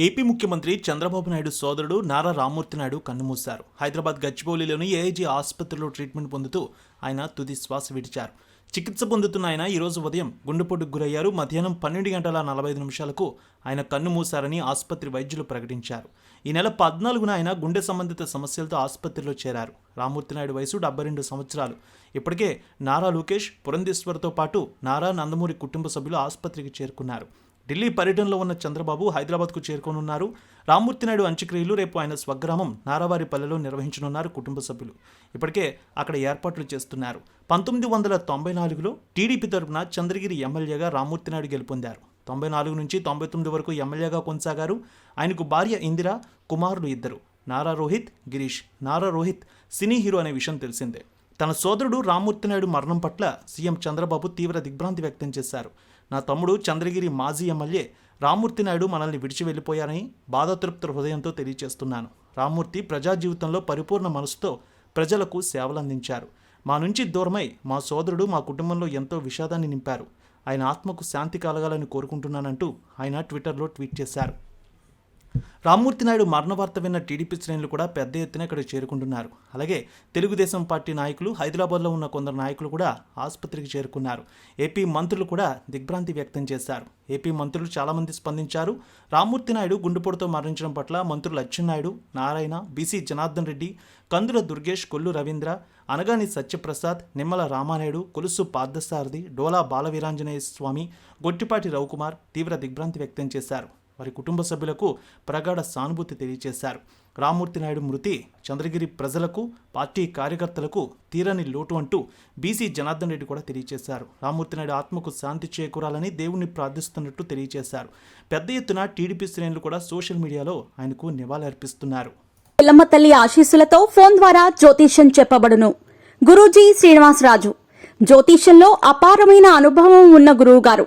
AP ముఖ్యమంత్రి చంద్రబాబు నాయుడు సోదరుడు నారా రామ్మూర్తి నాయుడు కన్నుమూశారు. హైదరాబాద్ గచ్చిబౌలిలోని ఏఐజీ ఆసుపత్రిలో ట్రీట్మెంట్ పొందుతూ ఆయన తుది శ్వాస విడిచారు. చికిత్స పొందుతున్న ఆయన ఈరోజు ఉదయం గుండెపోటుకు గురయ్యారు. మధ్యాహ్నం పన్నెండు గంటల నలభై ఐదు నిమిషాలకు ఆయన కన్ను మూశారని ఆసుపత్రి వైద్యులు ప్రకటించారు. ఈ నెల పద్నాలుగున ఆయన గుండె సంబంధిత సమస్యలతో ఆసుపత్రిలో చేరారు. రామూర్తి నాయుడు వయసు డెబ్బై రెండు సంవత్సరాలు. ఇప్పటికే నారా లోకేష్ పురంధేశ్వర్తో పాటు నారా నందమూరి కుటుంబ సభ్యులు ఆసుపత్రికి చేరుకున్నారు. ఢిల్లీ పర్యటనలో ఉన్న చంద్రబాబు హైదరాబాద్కు చేరుకోనున్నారు. రామ్మూర్తి నాయుడు అంత్యక్రియలు రేపు ఆయన స్వగ్రామం నారావారిపల్లెలో నిర్వహించనున్నారు కుటుంబ సభ్యులు. ఇప్పటికే అక్కడ ఏర్పాట్లు చేస్తున్నారు. పంతొమ్మిది వందల తొంభై నాలుగులో టీడీపీ తరఫున చంద్రగిరి ఎమ్మెల్యేగా రామ్మూర్తి నాయుడు గెలుపొందారు. తొంభై నాలుగు నుంచి తొంభై తొమ్మిది వరకు ఎమ్మెల్యేగా కొనసాగారు. ఆయనకు భార్య ఇందిర కుమారులు ఇద్దరు. నారా రోహిత్ గిరీష్. నారా రోహిత్ సినీ హీరో అనే విషయం తెలిసిందే. తన సోదరుడు రామ్మూర్తి నాయుడు మరణం పట్ల సీఎం చంద్రబాబు తీవ్ర దిగ్భ్రాంతి వ్యక్తం చేశారు. నా తమ్ముడు చంద్రగిరి మాజీ ఎమ్మెల్యే రామ్మూర్తి నాయుడు మనల్ని విడిచి వెళ్ళిపోయారని బాధాతృప్త హృదయంతో తెలియజేస్తున్నాను రామ్మూర్తి ప్రజా జీవితంలో పరిపూర్ణ మనసుతో ప్రజలకు సేవలందించారు. మా నుంచి దూరమై మా సోదరుడు మా కుటుంబంలో ఎంతో విషాదాన్ని నింపారు. ఆయన ఆత్మకు శాంతి కలగాలని కోరుకుంటున్నానంటూ ఆయన ట్విట్టర్లో ట్వీట్ చేశారు. రామ్మూర్తి నాయుడు మరణవార్త విన్న టీడీపీ శ్రేణులు కూడా పెద్ద ఎత్తున ఇక్కడ చేరుకుంటున్నారు. అలాగే తెలుగుదేశం పార్టీ నాయకులు హైదరాబాద్లో ఉన్న కొందరు నాయకులు కూడా ఆసుపత్రికి చేరుకున్నారు. ఏపీ మంత్రులు కూడా దిగ్భ్రాంతి వ్యక్తం చేశారు. ఏపీ మంత్రులు చాలామంది స్పందించారు. రామ్మూర్తి నాయుడు గుండెపోటుతో మరణించడం పట్ల మంత్రులు అచ్చెన్నాయుడు నారాయణ బీసీ జనార్దన్ రెడ్డి కందుల దుర్గేష్ కొల్లు రవీంద్ర అనగాని సత్యప్రసాద్ నిమ్మల రామానాయుడు కొలుసు పార్థసారథి డోలా బాలవీరాంజనేయ స్వామి గొట్టిపాటి రవికుమార్ తీవ్ర దిగ్భ్రాంతి వ్యక్తం చేశారు. వారి కుటుంబ సభ్యులకు ప్రగాఢ సానుభూతి తెలియజేశారు రామ్మూర్తి నాయుడు మృతి చంద్రగిరి ప్రజలకు పార్టీ కార్యకర్తలకు తీరని లోటు అంటూ బీసీ జనార్దన్ రెడ్డి కూడా తెలియజేశారు రామ్మూర్తి నాయుడు ఆత్మకు శాంతి చేకూరాలని దేవుణ్ణి ప్రార్థిస్తున్నట్టు తెలియజేశారు పెద్ద ఎత్తున టీడీపీ శ్రేణులు కూడా సోషల్ మీడియాలో ఆయనకు నివాళులర్పిస్తున్నారు. పిల్లమ్మ తల్లి ఆశీస్సులతో ఫోన్ ద్వారా జ్యోతిష్యం చెప్పబడును. గురూజీ శ్రీనివాసరాజు. జ్యోతిష్యంలో అపారమైన అనుభవం ఉన్న గురువు గారు